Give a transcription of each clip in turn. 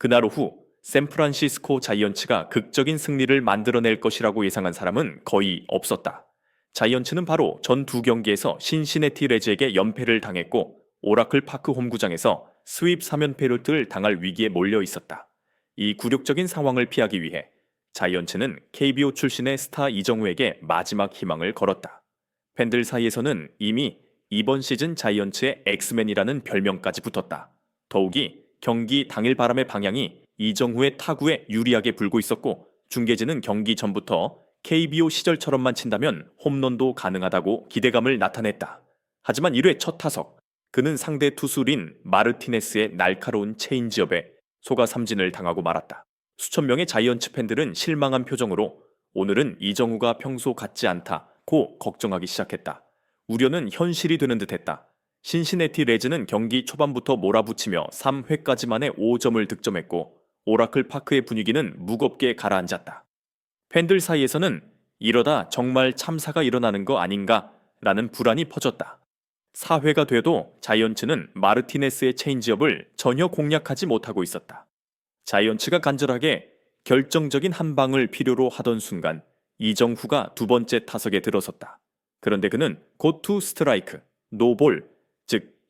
그날 오후 샌프란시스코 자이언츠가 극적인 승리를 만들어낼 것이라고 예상한 사람은 거의 없었다. 자이언츠는 바로 전 두 경기에서 신시내티 레즈에게 연패를 당했고 오라클 파크 홈구장에서 스윕 3연패를 당할 위기에 몰려 있었다. 이 굴욕적인 상황을 피하기 위해 자이언츠는 KBO 출신의 스타 이정우에게 마지막 희망을 걸었다. 팬들 사이에서는 이미 이번 시즌 자이언츠의 엑스맨이라는 별명까지 붙었다. 더욱이 경기 당일 바람의 방향이 이정후의 타구에 유리하게 불고 있었고 중계진은 경기 전부터 KBO 시절처럼만 친다면 홈런도 가능하다고 기대감을 나타냈다. 하지만 1회 첫 타석 그는 상대 투수린 마르티네스의 날카로운 체인지업에 소가 삼진을 당하고 말았다. 수천 명의 자이언츠 팬들은 실망한 표정으로 오늘은 이정우가 평소 같지 않다고 걱정하기 시작했다. 우려는 현실이 되는 듯했다. 신시내티 레즈는 경기 초반부터 몰아붙이며 3회까지 만에 5점을 득점했고 오라클 파크의 분위기는 무겁게 가라앉았다. 팬들 사이에서는 이러다 정말 참사가 일어나는 거 아닌가 라는 불안이 퍼졌다. 4회가 돼도 자이언츠는 마르티네스의 체인지업을 전혀 공략하지 못하고 있었다. 자이언츠가 간절하게 결정적인 한 방을 필요로 하던 순간 이정후가 두 번째 타석에 들어섰다. 그런데 그는 곧투 스트라이크, 노볼, 즉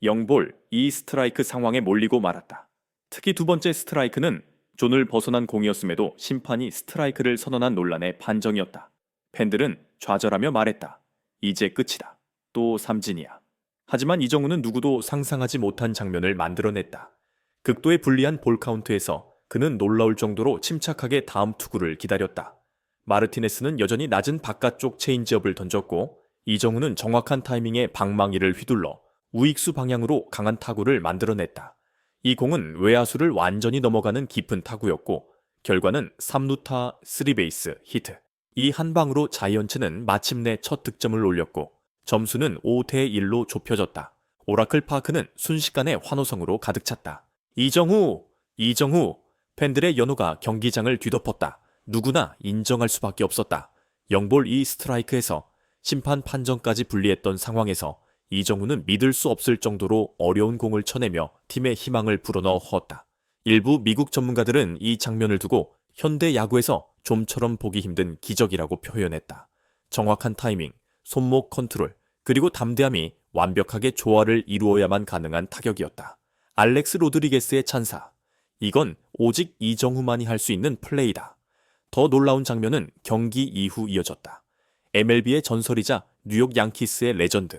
0볼 2 스트라이크 상황에 몰리고 말았다. 특히 두 번째 스트라이크는 존을 벗어난 공이었음에도 심판이 스트라이크를 선언한 논란의 반정이었다. 팬들은 좌절하며 말했다. 이제 끝이다. 또 삼진이야. 하지만 이정우는 누구도 상상하지 못한 장면을 만들어냈다. 극도의 불리한 볼 카운트에서 그는 놀라울 정도로 침착하게 다음 투구를 기다렸다. 마르티네스는 여전히 낮은 바깥쪽 체인지업을 던졌고 이정우는 정확한 타이밍에 방망이를 휘둘러 우익수 방향으로 강한 타구를 만들어냈다. 이 공은 외야수를 완전히 넘어가는 깊은 타구였고 결과는 3루타 3베이스 히트. 이 한 방으로 자이언츠는 마침내 첫 득점을 올렸고 점수는 5대 1로 좁혀졌다. 오라클 파크는 순식간에 환호성으로 가득 찼다. 이정후! 이정후! 팬들의 연호가 경기장을 뒤덮었다. 누구나 인정할 수밖에 없었다. 0볼 2 스트라이크에서 심판 판정까지 불리했던 상황에서 이정우는 믿을 수 없을 정도로 어려운 공을 쳐내며 팀의 희망을 불어넣어 허었다. 일부 미국 전문가들은 이 장면을 두고 현대 야구에서 좀처럼 보기 힘든 기적이라고 표현했다. 정확한 타이밍, 손목 컨트롤, 그리고 담대함이 완벽하게 조화를 이루어야만 가능한 타격이었다. 알렉스 로드리게스의 찬사. 이건 오직 이정후만이 할 수 있는 플레이다. 더 놀라운 장면은 경기 이후 이어졌다. MLB의 전설이자 뉴욕 양키스의 레전드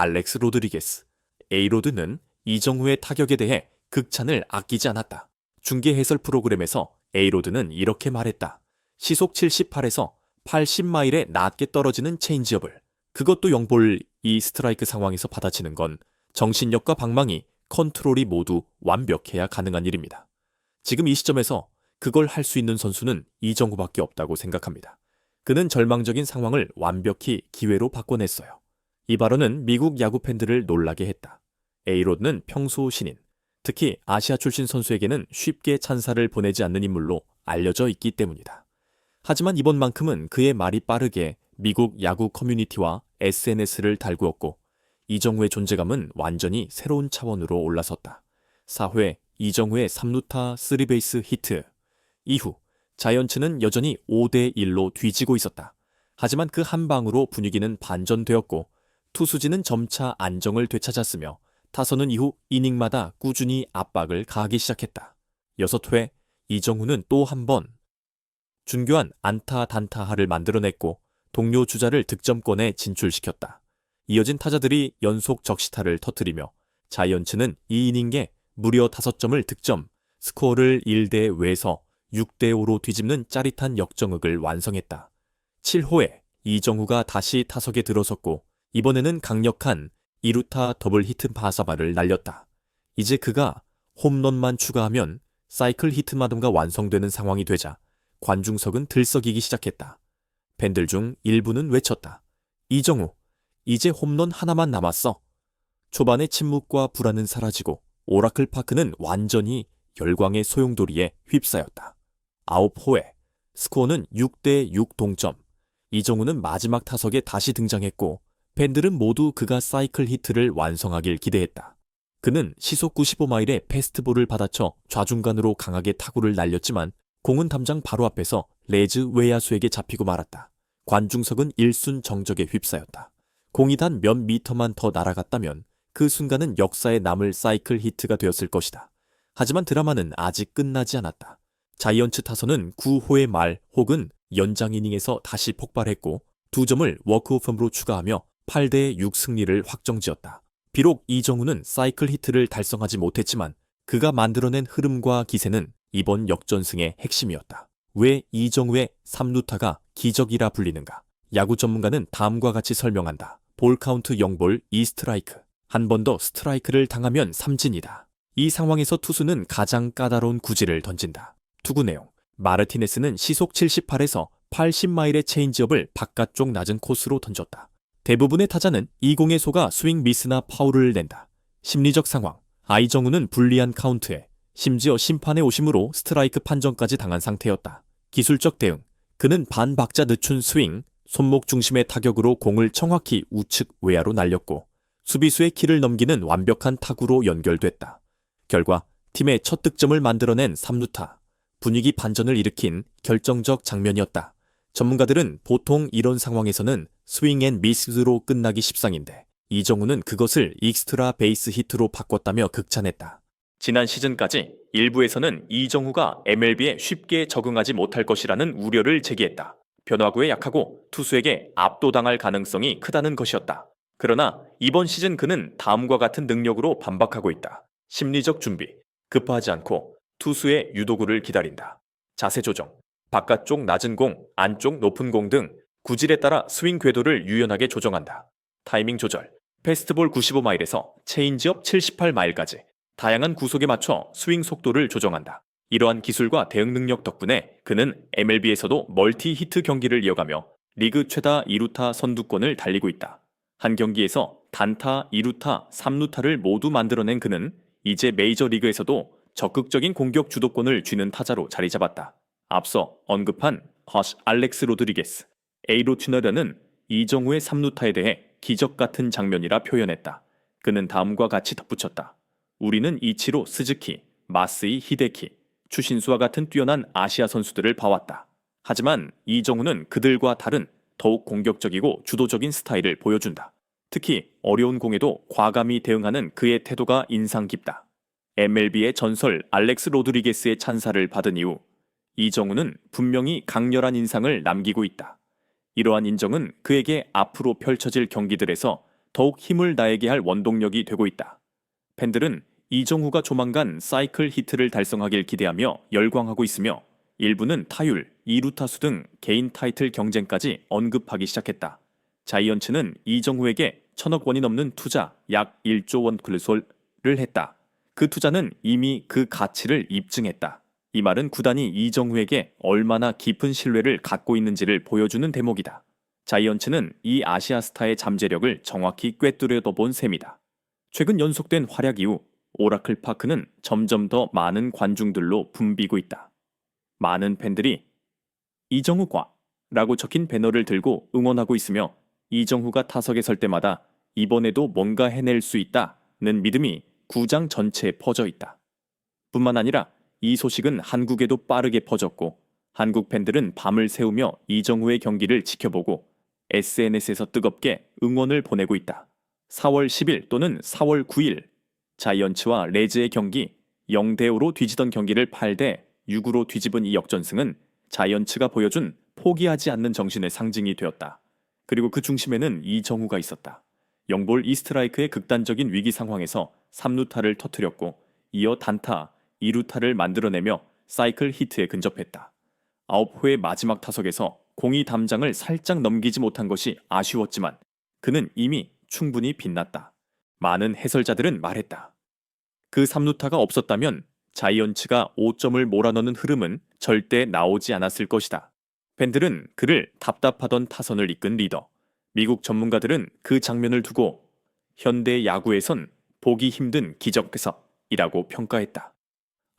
알렉스 로드리게스 에이로드는 이정후의 타격에 대해 극찬을 아끼지 않았다. 중계 해설 프로그램에서 에이로드는 이렇게 말했다. 시속 78에서 80마일에 낮게 떨어지는 체인지업을 그것도 0볼 이 스트라이크 상황에서 받아치는 건 정신력과 방망이, 컨트롤이 모두 완벽해야 가능한 일입니다. 지금 이 시점에서 그걸 할 수 있는 선수는 이정후밖에 없다고 생각합니다. 그는 절망적인 상황을 완벽히 기회로 바꿔냈어요. 이 발언은 미국 야구 팬들을 놀라게 했다. 에이로드는 평소 신인, 특히 아시아 출신 선수에게는 쉽게 찬사를 보내지 않는 인물로 알려져 있기 때문이다. 하지만 이번만큼은 그의 말이 빠르게 미국 야구 커뮤니티와 SNS를 달구었고 이정후의 존재감은 완전히 새로운 차원으로 올라섰다. 4회 이정후의 3루타 3베이스 히트 이후 자이언츠는 여전히 5대 1로 뒤지고 있었다. 하지만 그 한 방으로 분위기는 반전되었고 투수진은 점차 안정을 되찾았으며 타선은 이후 이닝마다 꾸준히 압박을 가하기 시작했다. 6회 이정후는 또 한 번 준교한 안타 단타하를 만들어냈고 동료 주자를 득점권에 진출시켰다. 이어진 타자들이 연속 적시타를 터뜨리며 자이언츠는 이 이닝에 무려 5점을 득점, 스코어를 1대 외서 6대5로 뒤집는 짜릿한 역정극을 완성했다. 7호에 이정후가 다시 타석에 들어섰고 이번에는 강력한 2루타 더블 히트 바사바를 날렸다. 이제 그가 홈런만 추가하면 사이클 히트마덤가 완성되는 상황이 되자 관중석은 들썩이기 시작했다. 팬들 중 일부는 외쳤다. 이정우, 이제 홈런 하나만 남았어. 초반의 침묵과 불안은 사라지고 오라클 파크는 완전히 열광의 소용돌이에 휩싸였다. 9호에 스코어는 6대 6 동점. 이정우는 마지막 타석에 다시 등장했고 팬들은 모두 그가 사이클 히트를 완성하길 기대했다. 그는 시속 95마일의 패스트볼을 받아쳐 좌중간으로 강하게 타구를 날렸지만 공은 담장 바로 앞에서 레즈 외야수에게 잡히고 말았다. 관중석은 일순 정적에 휩싸였다. 공이 단 몇 미터만 더 날아갔다면 그 순간은 역사에 남을 사이클 히트가 되었을 것이다. 하지만 드라마는 아직 끝나지 않았다. 자이언츠 타선은 9호의 말 혹은 연장 이닝에서 다시 폭발했고 두 점을 워크오프홈으로 추가하며 8대 6 승리를 확정지었다. 비록 이정우는 사이클 히트를 달성하지 못했지만 그가 만들어낸 흐름과 기세는 이번 역전승의 핵심이었다. 왜 이정우의 3루타가 기적이라 불리는가? 야구 전문가는 다음과 같이 설명한다. 볼 카운트 0볼 2스트라이크. 한 번 더 스트라이크를 당하면 삼진이다. 이 상황에서 투수는 가장 까다로운 구질을 던진다. 투구 내용. 마르티네스는 시속 78에서 80마일의 체인지업을 바깥쪽 낮은 코스로 던졌다. 대부분의 타자는 이 공에 속아 스윙 미스나 파울을 낸다. 심리적 상황. 아이정우는 불리한 카운트에 심지어 심판의 오심으로 스트라이크 판정까지 당한 상태였다. 기술적 대응. 그는 반박자 늦춘 스윙, 손목 중심의 타격으로 공을 정확히 우측 외야로 날렸고 수비수의 키를 넘기는 완벽한 타구로 연결됐다. 결과 팀의 첫 득점을 만들어낸 3루타. 분위기 반전을 일으킨 결정적 장면이었다. 전문가들은 보통 이런 상황에서는 스윙 앤 미스로 끝나기 십상인데 이정우는 그것을 익스트라 베이스 히트로 바꿨다며 극찬했다. 지난 시즌까지 일부에서는 이정후가 MLB에 쉽게 적응하지 못할 것이라는 우려를 제기했다. 변화구에 약하고 투수에게 압도당할 가능성이 크다는 것이었다. 그러나 이번 시즌 그는 다음과 같은 능력으로 반박하고 있다. 심리적 준비, 급하지 않고 투수의 유도구를 기다린다. 자세 조정, 바깥쪽 낮은 공, 안쪽 높은 공 등 구질에 따라 스윙 궤도를 유연하게 조정한다. 타이밍 조절, 패스트볼 95마일에서 체인지업 78마일까지 다양한 구속에 맞춰 스윙 속도를 조정한다. 이러한 기술과 대응 능력 덕분에 그는 MLB에서도 멀티 히트 경기를 이어가며 리그 최다 2루타 선두권을 달리고 있다. 한 경기에서 단타, 2루타, 3루타를 모두 만들어낸 그는 이제 메이저 리그에서도 적극적인 공격 주도권을 쥐는 타자로 자리 잡았다. 앞서 언급한 허쉬 알렉스 로드리게스, 에이로 튜너라는 이정우의 3루타에 대해 기적 같은 장면이라 표현했다. 그는 다음과 같이 덧붙였다. 우리는 이치로 스즈키, 마스이 히데키, 추신수와 같은 뛰어난 아시아 선수들을 봐왔다. 하지만 이정우는 그들과 다른 더욱 공격적이고 주도적인 스타일을 보여준다. 특히 어려운 공에도 과감히 대응하는 그의 태도가 인상 깊다. MLB의 전설 알렉스 로드리게스의 찬사를 받은 이후 이정우는 분명히 강렬한 인상을 남기고 있다. 이러한 인정은 그에게 앞으로 펼쳐질 경기들에서 더욱 힘을 다하게 할 원동력이 되고 있다. 팬들은 이정후가 조만간 사이클 히트를 달성하길 기대하며 열광하고 있으며 일부는 타율, 2루 타수 등 개인 타이틀 경쟁까지 언급하기 시작했다. 자이언츠는 이정후에게 천억 원이 넘는 투자 약 1조 원 클솔을 했다. 그 투자는 이미 그 가치를 입증했다. 이 말은 구단이 이정후에게 얼마나 깊은 신뢰를 갖고 있는지를 보여주는 대목이다. 자이언츠는 이 아시아 스타의 잠재력을 정확히 꿰뚫어도 본 셈이다. 최근 연속된 활약 이후 오라클 파크는 점점 더 많은 관중들로 붐비고 있다. 많은 팬들이 이정후과 라고 적힌 배너를 들고 응원하고 있으며 이정후가 타석에 설 때마다 이번에도 뭔가 해낼 수 있다는 믿음이 구장 전체에 퍼져 있다. 뿐만 아니라 이 소식은 한국에도 빠르게 퍼졌고 한국 팬들은 밤을 새우며 이정후의 경기를 지켜보고 SNS에서 뜨겁게 응원을 보내고 있다. 4월 10일 또는 4월 9일 자이언츠와 레즈의 경기 0대 5로 뒤지던 경기를 8대 6으로 뒤집은 이 역전승은 자이언츠가 보여준 포기하지 않는 정신의 상징이 되었다. 그리고 그 중심에는 이정우가 있었다. 영볼 이스트라이크의 극단적인 위기 상황에서 3루타를 터뜨렸고 이어 단타, 2루타를 만들어내며 사이클 히트에 근접했다. 9호의 마지막 타석에서 공이 담장을 살짝 넘기지 못한 것이 아쉬웠지만 그는 이미 충분히 빛났다. 많은 해설자들은 말했다. 그 3루타가 없었다면 자이언츠가 5점을 몰아넣는 흐름은 절대 나오지 않았을 것이다. 팬들은 그를 답답하던 타선을 이끈 리더, 미국 전문가들은 그 장면을 두고 현대 야구에선 보기 힘든 기적 해석이라고 평가했다.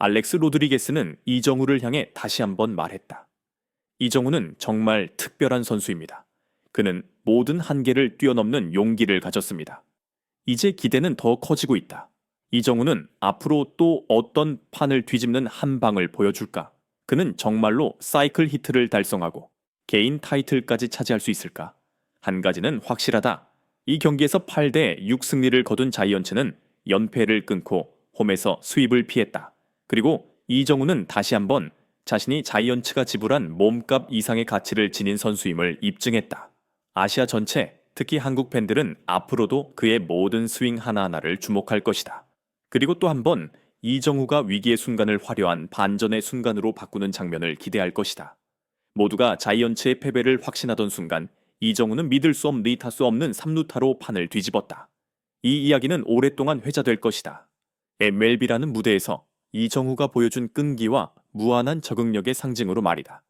알렉스 로드리게스는 이정우를 향해 다시 한번 말했다. 이정우는 정말 특별한 선수입니다. 그는 모든 한계를 뛰어넘는 용기를 가졌습니다. 이제 기대는 더 커지고 있다. 이정우는 앞으로 또 어떤 판을 뒤집는 한 방을 보여줄까? 그는 정말로 사이클 히트를 달성하고 개인 타이틀까지 차지할 수 있을까? 한 가지는 확실하다. 이 경기에서 8대 6 승리를 거둔 자이언츠는 연패를 끊고 홈에서 수입을 피했다. 그리고 이정우는 다시 한번 자신이 자이언츠가 지불한 몸값 이상의 가치를 지닌 선수임을 입증했다. 아시아 전체, 특히 한국 팬들은 앞으로도 그의 모든 스윙 하나하나를 주목할 것이다. 그리고 또 한 번 이정우가 위기의 순간을 화려한 반전의 순간으로 바꾸는 장면을 기대할 것이다. 모두가 자이언츠의 패배를 확신하던 순간 이정우는 믿을 수 없, 리탈 수 없는 3루타로 판을 뒤집었다. 이 이야기는 오랫동안 회자될 것이다. MLB라는 무대에서 이정우가 보여준 끈기와 무한한 적응력의 상징으로 말이다.